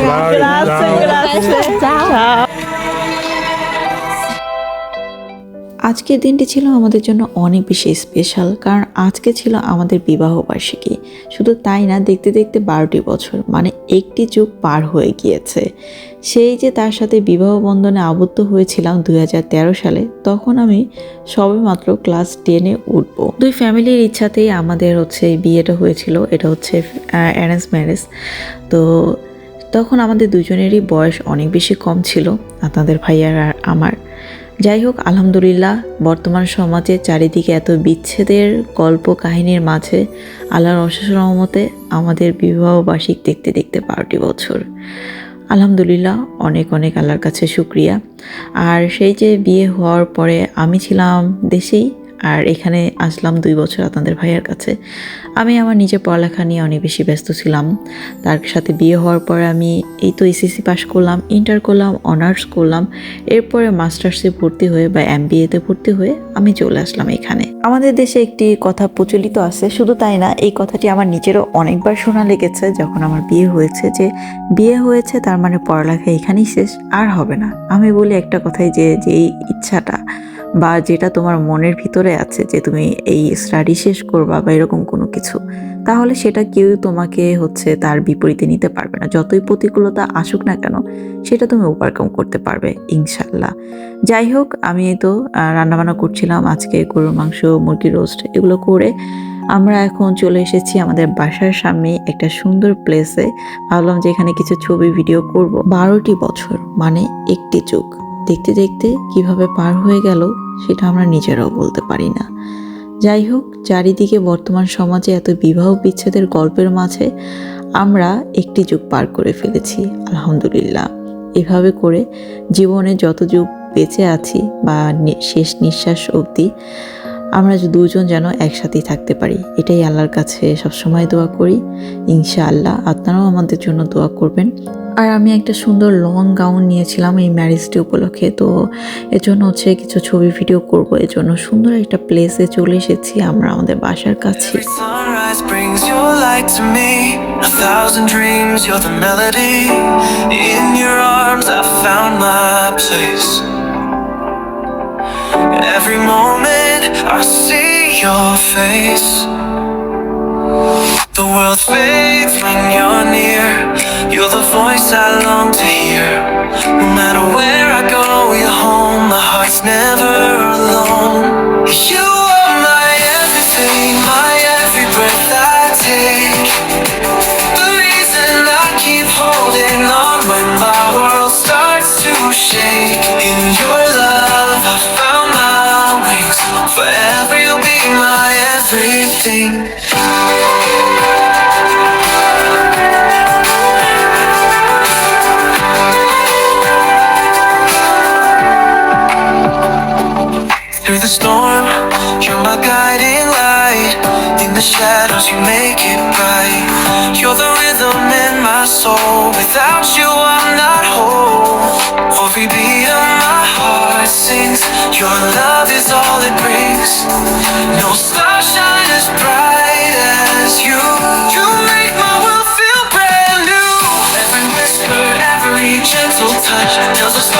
Grazie, bravo. grazie. Ciao. আজকের দিনটি ছিল আমাদের জন্য অনেক বেশি স্পেশাল কারণ আজকে ছিল আমাদের বিবাহ বার্ষিকী। শুধু তাই না, দেখতে দেখতে বারোটি বছর মানে একটি যুগ পার হয়ে গিয়েছে। সেই যে তার সাথে বিবাহ বন্ধনে আবদ্ধ হয়েছিলাম দু হাজার তেরো সালে, তখন আমি সবেমাত্র ক্লাস টেনে উঠব। দুই ফ্যামিলির ইচ্ছাতেই আমাদের হচ্ছে বিয়েটা হয়েছিল, এটা হচ্ছে অ্যারেঞ্জ ম্যারেজ তো তখন আমাদের দুজনেরই বয়স অনেক বেশি কম ছিল, আপনাদের ভাইয়ার আর আমার। যাই হোক আলহামদুলিল্লাহ, বর্তমান সমাজে চারিদিকে এত বিচ্ছেদের গল্প কাহিনীর মাঝে আল্লাহর অশেষ রহমতে আমাদের বিবাহ বার্ষিক দেখতে দেখতে বারোটি বছর। আলহামদুলিল্লাহ, অনেক অনেক আল্লাহর কাছে শুক্রিয়া। আর সেই যে বিয়ে হওয়ার পরে আমি ছিলাম দেশেই আর এখানে আসলাম দুই বছর আপনাদের ভাইয়ের কাছে। আমি আমার নিজের পড়ালেখা নিয়ে অনেক বেশি ব্যস্ত ছিলাম। তার সাথে বিয়ে হওয়ার পর আমি এই তো এসএসসি পাশ করলাম ইন্টার করলাম অনার্স করলাম। এরপরে মাস্টার্সে ভর্তি হয়ে বা এম বিএতে ভর্তি হয়ে আমি চলে আসলাম এখানে। আমাদের দেশে একটি কথা প্রচলিত আছে, শুধু তাই না, এই কথাটি আমার নিজেরও অনেকবার শোনা লেগেছে যখন আমার বিয়ে হয়েছে যে, বিয়ে হয়েছে তার মানে পড়ালেখা এখানেই শেষ, আর হবে না। আমি বলি একটা কথাই যে যেই ইচ্ছাটা বা যেটা তোমার মনের ভিতরে আছে যে তুমি এই স্টাডি শেষ করবা বা এরকম কোনো কিছু, তাহলে সেটা কেউ তোমাকে হচ্ছে তার বিপরীতে নিতে পারবে না। যতই প্রতিকূলতা আসুক না কেন, সেটা তুমি ওভারকাম করতে পারবে ইনশাল্লাহ যাই হোক, আমি তো রান্নাবান্না করছিলাম, আজকে গরুর মাংস, মুরগি রোস্ট এগুলো করে আমরা এখন চলে এসেছি আমাদের বাসার সামনে একটা সুন্দর প্লেসে ভাবলাম যে এখানে কিছু ছবি ভিডিও করব। বারোটি বছর মানে একটি যুগ। দেখতে দেখতে কীভাবে পার হয়ে গেল সেটা আমরা নিজেরাও বলতে পারি না। যাই হোক, চারিদিকে বর্তমান সমাজে এত বিবাহ বিচ্ছেদের গল্পের মাঝে আমরা একটি যুগ পার করে ফেলেছি, আলহামদুলিল্লাহ। এভাবে করে জীবনে যত যুগ বেঁচে আছি বা শেষ নিঃশ্বাস অবধি আমরা দুজন যেন একসাথেই থাকতে পারি এটাই আল্লাহর কাছে সবসময় দোয়া করি। ইনশাআল্লাহ আপনারাও আমাদের জন্য দোয়া করবেন। আর আমি একটা সুন্দর লং গাউন নিয়েছিলাম এই ম্যারেজ ডে উপলক্ষে তো এর জন্য হচ্ছে কিছু ছবি ভিডিও করব। এর জন্য সুন্দর একটা প্লেসে চলে এসেছি আমরা আমাদের বাসার কাছে. Every moment, I see your face. The world fades when you're near. You're the voice I long to Without you, I'm not whole. Every beat of my heart sings. Your love is all it brings. No star shine as bright as you. You make my world feel brand new. Every whisper, every gentle touch tells a story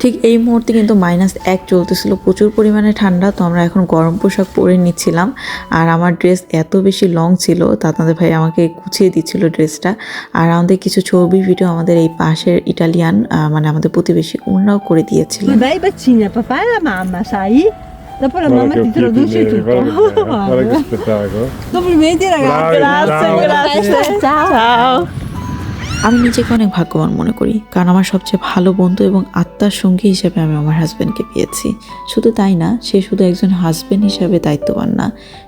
ঠিক এই মুহূর্তে কিন্তু minus এক চলতেছিল প্রচুর পরিমাণে ঠান্ডা তো আমরা এখন গরম পোশাক পরে নিচ্ছিলাম আর আমার ড্রেস এত বেশি লং ছিল তা আপনাদের ভাই আমাকে গুছিয়ে দিচ্ছিল ড্রেসটা আর আমাদের কিছু ছবি ভিডিও আমাদের এই পাশের ইটালিয়ান মানে আমাদের প্রতিবেশী উন্নাও করে দিয়েছিল Ma vai bacina, papà e la? Dopo la mamma ti introduce tutto. Guarda che spettacolo. Complimenti ragazzi. Bravi, ciao. grazie. Ciao. Ciao. আমি নিজেকে অনেক ভাগ্যবান মনে করি, কারণ আমার সবচেয়ে ভালো বন্ধু এবং আত্মার সঙ্গী হিসেবে আমি আমার হাজব্যান্ডকে পেয়েছি। শুধু তাই না, সে শুধু একজন হাজব্যান্ড হিসাবে দায়িত্ববান না,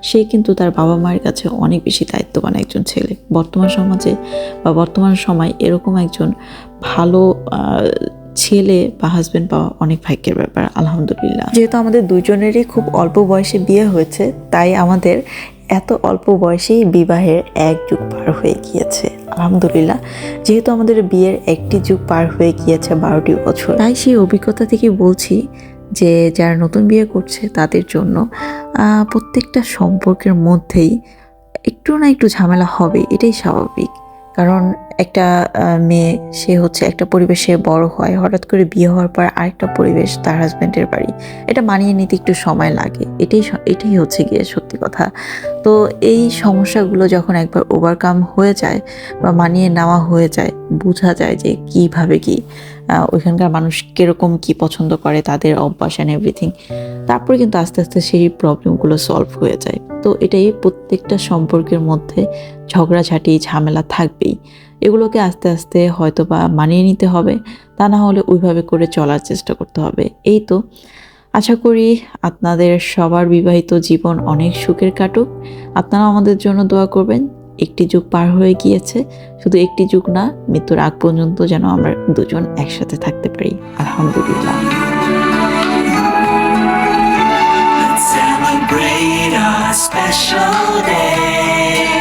সে কিন্তু তার বাবা মায়ের কাছে অনেক বেশি দায়িত্ববান একজন ছেলে। বর্তমান সমাজে বা বর্তমান সময় এরকম একজন ভালো ছেলে বা হাজব্যান্ড পাওয়া অনেক ভাগ্যের ব্যাপার, আলহামদুলিল্লাহ। যেহেতু আমাদের দুজনেরই খুব অল্প বয়সে বিয়ে হয়েছে, তাই আমাদের এত অল্প বয়সেই বিবাহের এক যুগ পার হয়ে গিয়েছে। আলহামদুলিল্লাহ, যেহেতু আমাদের বিয়ের একটি যুগ পার হয়ে গিয়েছে বারোটি বছর, তাই সেই অভিজ্ঞতা থেকে বলছি যে যারা নতুন বিয়ে করছে তাদের জন্য প্রত্যেকটা সম্পর্কের মধ্যেই একটু না একটু ঝামেলা হবে, এটাই স্বাভাবিক। কারণ একটা মেয়ে, সে হচ্ছে একটা পরিবেশে বড় হয়, হঠাৎ করে বিয়ে হওয়ার পর আরেকটা পরিবেশ তার হাজব্যান্ডের বাড়ি। এটা মানিয়ে নিতে একটু সময় লাগে। এটাই এটাই হচ্ছে গিয়ে সত্যি কথা। তো এই সমস্যাগুলো যখন একবার ওভারকাম হয়ে যায় বা মানিয়ে নেওয়া হয়ে যায় বোঝা যায় যে কীভাবে কি ওইখানকার মানুষ কীরকম কি পছন্দ করে, তাদের অভ্যাস অ্যান্ড এভরিথিং তারপরে কিন্তু আস্তে আস্তে সেই প্রবলেমগুলো সলভ হয়ে যায়। তো এটাই প্রত্যেকটা সম্পর্কের মধ্যে ঝগড়াঝাটি, ঝামেলা থাকবেই। এগুলোকে আস্তে আস্তে হয়তো বা মানিয়ে নিতে হবে, তা না হলে ওইভাবে করে চলার চেষ্টা করতে হবে। এই তো, আশা করি আপনাদের সবার বিবাহিত জীবন অনেক সুখের কাটুক। আপনারা আমাদের জন্য দোয়া করবেন। একটি যুগ পার হয়ে গিয়েছে। শুধু একটি যুগ না, মৃত্যুর আগ পর্যন্ত যেন আমরা দুজন একসাথে থাকতে পারি। আলহামদুলিল্লাহ। Special day.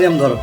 মারিয়াম ধরো।